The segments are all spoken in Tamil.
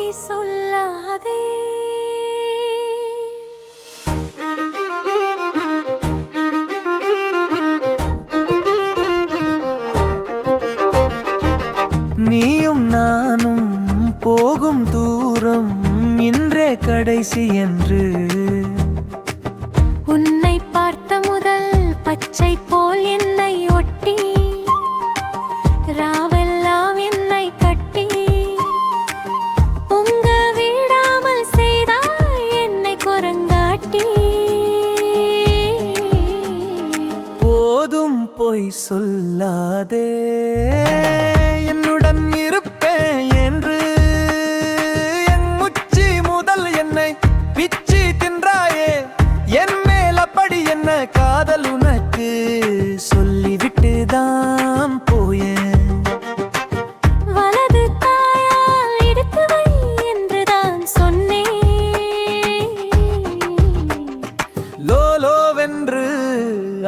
பொய் சொல்லாதே. நீயும் நானும் போகும் தூரம் இன்றே கடைசி என்று சொல்லாதே.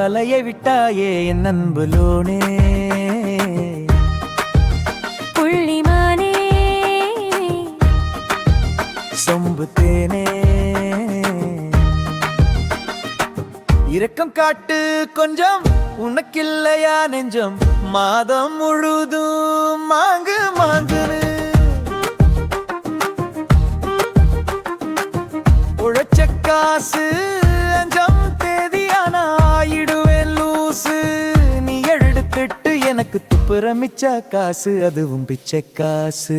அலைய விட்டாயே என் அன்பு லோனே. புள்ளிமானே. சொம்பு தேனே. இரக்கம் காட்டு கொஞ்சம் உனக்கில்லையா நெஞ்சம்? மாதம் முழுதும் மாங்கு மாங்குன்னு. துப்புற மிச்ச காசு அதுவும் பிச்சை காசு.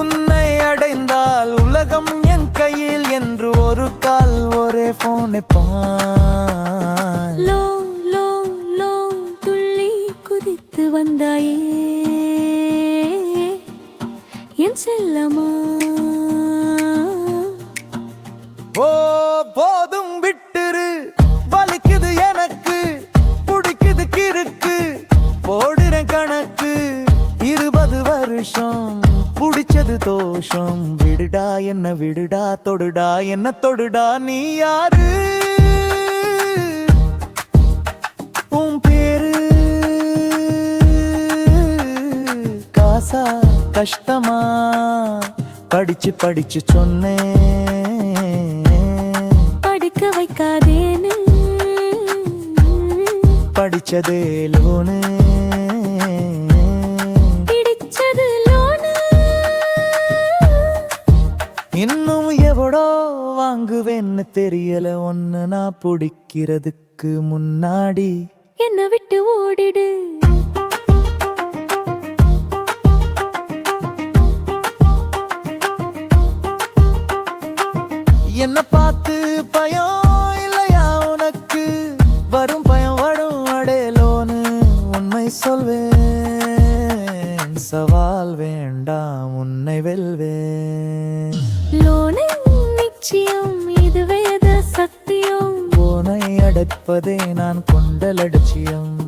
உன்னை அடைந்தால் உலகம் என் கையில் என்று ஒரு கால் ஒரே பான் லோ லோ லோ துள்ளி குதித்து வந்தாயே. என் செல்லமா? ஓ போதும் விட்டுரு. வலிக்குது எனக்கு பிடிக்குது கிறுக்கு. போடுற கணக்கு இருபது வருஷம். பிடிச்சது தோஷம். விடுடா என்ன விடுடா தொடுடா என்ன தொடுடா நீ யாரு? உன் பேரு? காசா கஷ்டமா? படிச்சு படிச்சு சொன்னேன். படிச்சதே லோனு. பிடிச்சது லோனு. இன்னும் எவடோ வாங்குவேன்னு தெரியல. ஒன்னு நான் பிடிக்கிறதுக்கு முன்னாடி. என்னை விட்டு ஓடிடு. சவால் வேண்டாம் உன்னை வெல்வேன். லோனு நிச்சயம் இது வேத சத்தியம்? போனை அடைப்பதே நான் கொண்ட லட்சியம்.